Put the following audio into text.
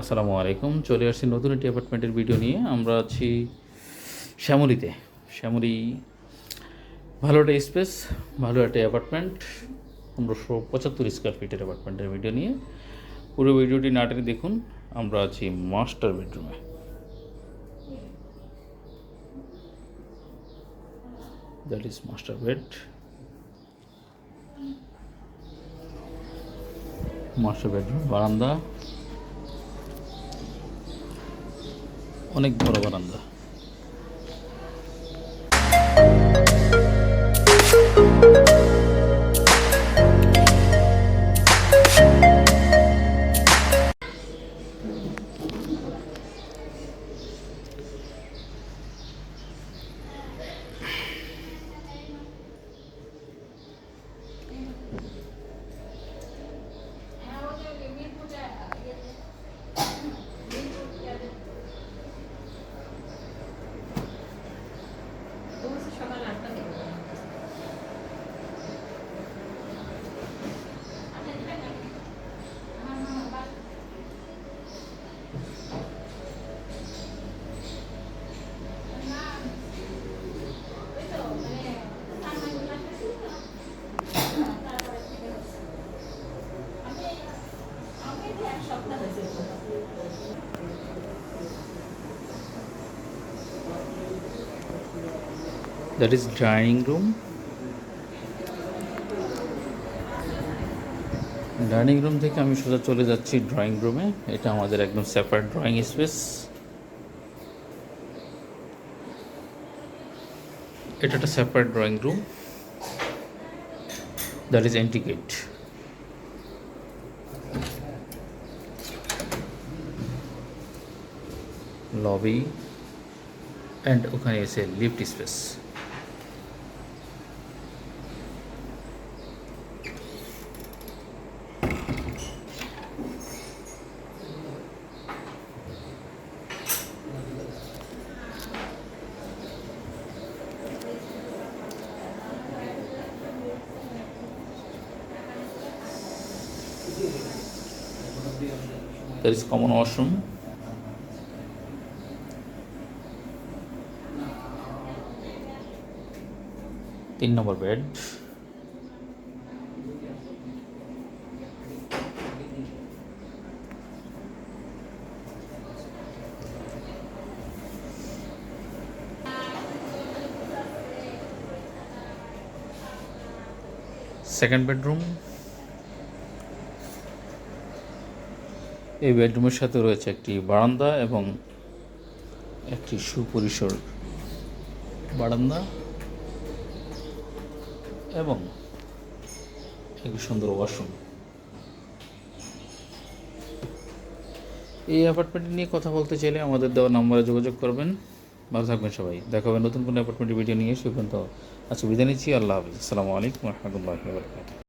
আসসালামু আলাইকুম। চলে আসছি নতুন একটি অ্যাপার্টমেন্টের ভিডিও নিয়ে। আমরা আছি শ্যামলিতে। শ্যামলি, ভালো একটা স্পেস, ভালো একটা অ্যাপার্টমেন্ট, পনেরোশো পঁচাত্তর স্কোয়ার ফিটের অ্যাপার্টমেন্টের ভিডিও নিয়ে। পুরো ভিডিওটি নাটকে দেখুন, আমরা আছি মাস্টার বেডরুমে। That is master bed master bedroom বারান্দা। অনেক বড় বারান্দা। That is dining room dining room থেকে আমি সোজা চলে যাচ্ছি ড্রয়িং রুমে এটা আমাদের একদম সেপারেট ড্রয়িং স্পেস এটা একটা separate drawing room that is এন্টিকেট lobby and ওখানে এসে lift space There is common washroom. তিন নম্বর বেড সেকেন্ড বেডরুম এই বেডরুমের সাথে রয়েছে একটি বারান্দা এবং একটি সুপরিসর বারান্দা এবং একটি সুন্দর ওয়াশরুম। এই অ্যাপার্টমেন্ট নিয়ে কথা বলতে চাইলে আমাদের দেওয়া নম্বরে যোগাযোগ করবেন। ভালো থাকবেন সবাই। দেখা হবে নতুন কোনো অ্যাপার্টমেন্টের ভিডিও নিয়ে। সে পর্যন্ত আজকে বিদায় নিচ্ছি। আল্লাহ হাফিজ। আসসালামু আলাইকুম রহমতুল্লাহ